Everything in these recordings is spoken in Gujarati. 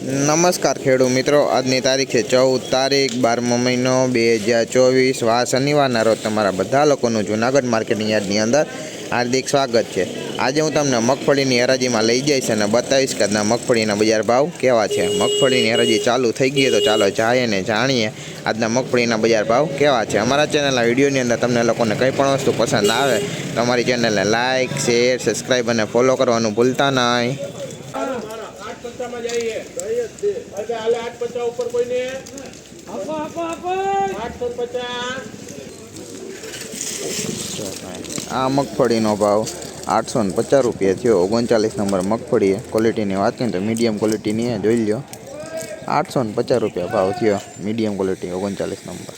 નમસ્કાર ખેડૂત મિત્રો, આજની તારીખ છે ચૌદ તારીખ, બારમો મહિનો બે હજાર ચોવીસ, વા શનિવારના રોજ તમારા બધા લોકોનું જૂનાગઢ માર્કેટિંગ યાર્ડની અંદર હાર્દિક સ્વાગત છે. આજે હું તમને મગફળીની હરાજીમાં લઈ જઈશ અને બતાવીશ કે આજના મગફળીના બજાર ભાવ કેવા છે. મગફળીની હરાજી ચાલુ થઈ ગઈ તો ચાલો જાય અને જાણીએ આજના મગફળીના બજાર ભાવ કેવા છે. અમારા ચેનલના વિડીયોની અંદર તમને લોકોને કંઈ પણ વસ્તુ પસંદ આવે તો અમારી ચેનલને લાઇક શેર, સબસ્ક્રાઈબ અને ફોલો કરવાનું ભૂલતા નહીં. અરે હાલે આઠ પચાસ ઉપર કોઈને આઠસો પચાસ. આ મગફળીનો ભાવ આઠસો ને પચાસ રૂપિયા થયો. ઓગણચાલીસ નંબર મગફળી ક્વોલિટીની વાત કરીએ તો મીડિયમ ક્વોલિટીની એ જોઈ લો આઠસો ને પચાસ રૂપિયા ભાવ થયો. મીડિયમ ક્વોલિટી ઓગણચાલીસ નંબર.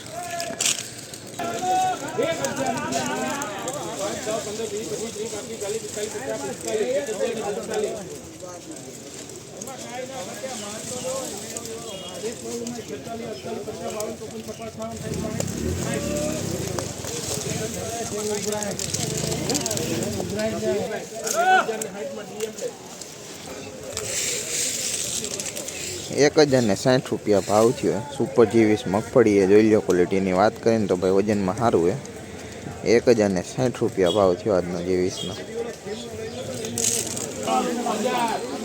એક હજાર ને સાઠ રૂપિયા ભાવ થયો. સુપર જીવીસ મગફળી એ જોઈ લો ક્વોલિટીની વાત કરીએ ને તો ભાઈ વજનમાં સારું હે. એક હજાર ને સાઠ રૂપિયા ભાવ થયો આજનો જીવીસનો.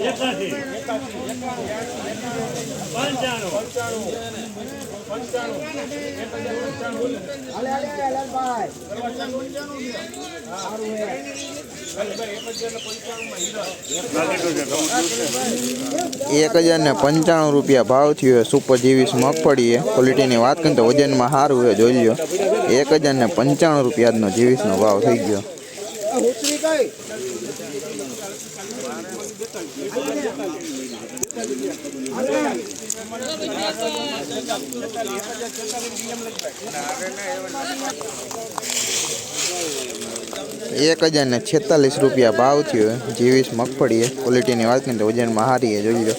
એકસો પંચાણું એક હજાર ને પંચાણું રૂપિયા ભાવ થયો સુપર જીવીસ મગફળી એ ક્વોલિટીની વાત કરીએ તો વજનમાં સારું હે જોઈ લો એક હજાર ને પંચાણું રૂપિયાનો જીવીસનો ભાવ થઈ ગયો. એક હજાર ને છેતાલીસ રૂપિયા ભાવ થયો જીવીસ મગફળી એ ક્વોલિટીની વાત કરીએ તો વજનમાં સારી એ જોઈ લો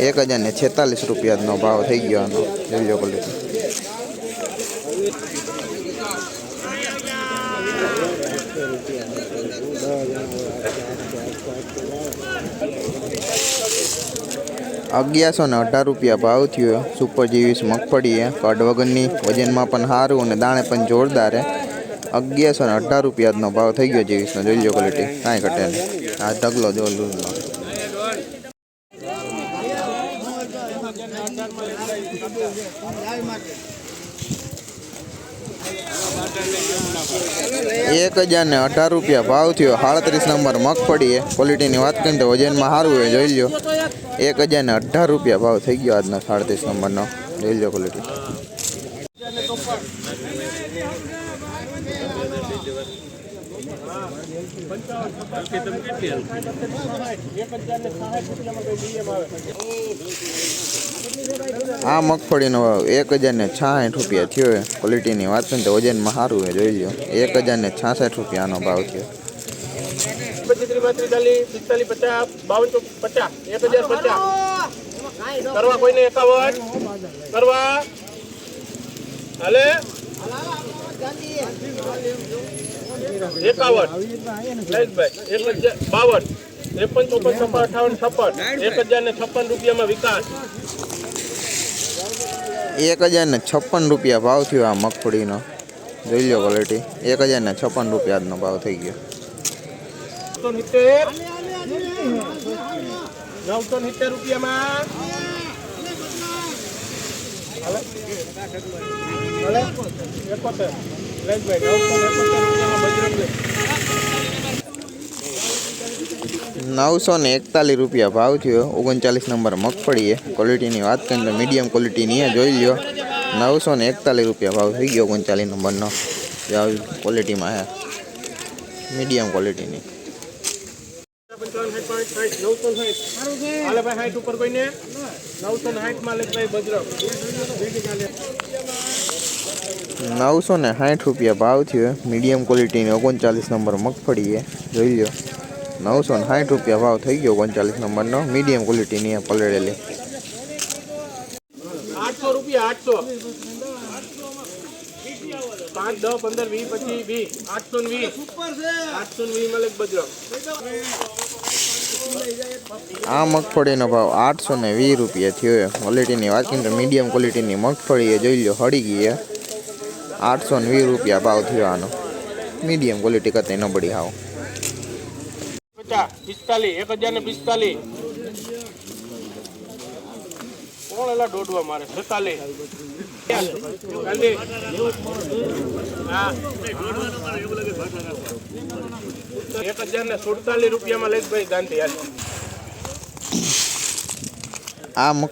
એક હજાર ને છેતાલીસ રૂપિયાનો ભાવ થઈ ગયો આનો. જોઈ લો ક્વોલિટી અગિયારસો ને અઢાર રૂપિયા ભાવ થયો. સુપર જીવીસ મગફળી એ કડ વગરની વજનમાં પણ સારું અને દાણે પણ જોરદાર અગિયારસો ને અઢાર રૂપિયાનો ભાવ થઈ ગયો જીવીસનો. જોઈ લો ક્વોલિટી કાંઈ ઘટે નહીં. આ ઢગલો જો લૂઝનો એક હજાર ને અઢાર રૂપિયા ભાવ થયો. સાડત્રીસ નંબર મગફળી એ ક્વોલિટીની વાત કરીને તો વજનમાં સારું હોય જોઈ લો એક હજાર ને અઢાર રૂપિયા ભાવ થઈ ગયો આજના સાડત્રીસ નંબરનો. જોઈ લો ક્વોલિટી આ મગફળીનો એક હજાર ને છાસઠ રૂપિયા થયો છે ક્વોલિટીની વાત કરીએ તો વજનમાં સારું એ જોઈ લો એક હજાર ને છાસઠ રૂપિયાનો ભાવ થયો. કરવા કોઈને એકાવન? કરવા? હાલે? એકાવન. બાવન. ત્રેપન ચોપન છપ્પન અઠાવન છપ્પન. એક હજાર ને છપ્પન રૂપિયામાં વિકાસ. એક હજાર ને છપ્પન રૂપિયા ભાવ થયો આ મગફળીનો. જોઈ લો ક્વોલિટી એક હજાર ને છપ્પન રૂપિયાનો ભાવ થઈ ગયો. નવસો સિત્તેર રૂપિયામાં હાલે? હાલે? એકોતેર જયેશભાઈ નવસો એકોતેર રૂપિયામાં બજરંગી નવસો ને એકતાલીસ રૂપિયા ભાવ થયો ઓગણચાલીસ નંબર મગફળી એ ક્વોલિટીની વાત કરીએ તો મીડિયમ ક્વોલિટીની એ જોઈ લ્યો નવસો ને એકતાલીસ રૂપિયા ભાવ થઈ ગયો ઓગણચાલીસ નંબરનો જે આવી ક્વોલિટીમાં હે મીડિયમ ક્વોલિટીની પંચાવન સાઠ સાઠ સાઠ નવસો સાઠ હાલે ભાઈ સાઠ ઉપર કોઈને નવસો ને સાઠમાં લેખ ભાઈ બજરંગ નવસો ને સાઠ રૂપિયા ભાવ થયો. મીડિયમ ક્વોલિટીની ઓગણચાલીસ નંબર મગફળી છે. જોઈ લો નવસો ને સાઠ રૂપિયા ભાવ થઈ ગયો ઓગણચાલીસ નંબરનો મીડિયમ ક્વોલિટીની આ પલળેલી. આઠસો રૂપિયા, આઠસો. પાંચ, દસ, પંદર, વીસ, પચીસ, વીસ. આઠસો ને વીસ. આઠસો ને વીસમાં લેખ બજરંગ. આ મગફળીનો ભાવ આઠસો ને વીસ રૂપિયા થયો ક્વોલિટીની વાત કરીએ તો મીડિયમ ક્વોલિટીની મગફળી એ જોઈ લો હળી ગઈ છે. આઠસો ને વીસ રૂપિયા ભાવ થયો આનો. મીડિયમ ક્વોલિટી કરતા ન પડી હાવ. પિસ્તાલીસ, એક હજાર ને પિસ્તાલીસ. કોણ એલા દોડવા મારે? છેતાલીસ. એક હજાર ને સુડતાલીસ રૂપિયામાં લઈ ભાઈ ગાંધી આ મગ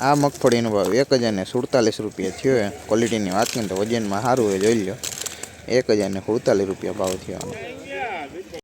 આ મગફળીનો ભાવ એક હજાર ને સુડતાલીસ રૂપિયા થયો એ ક્વોલિટીની વાત કરીએ તો વજનમાં સારું હોય જોઈ લો એક હજાર ને સુડતાલીસ રૂપિયા ભાવ થયો.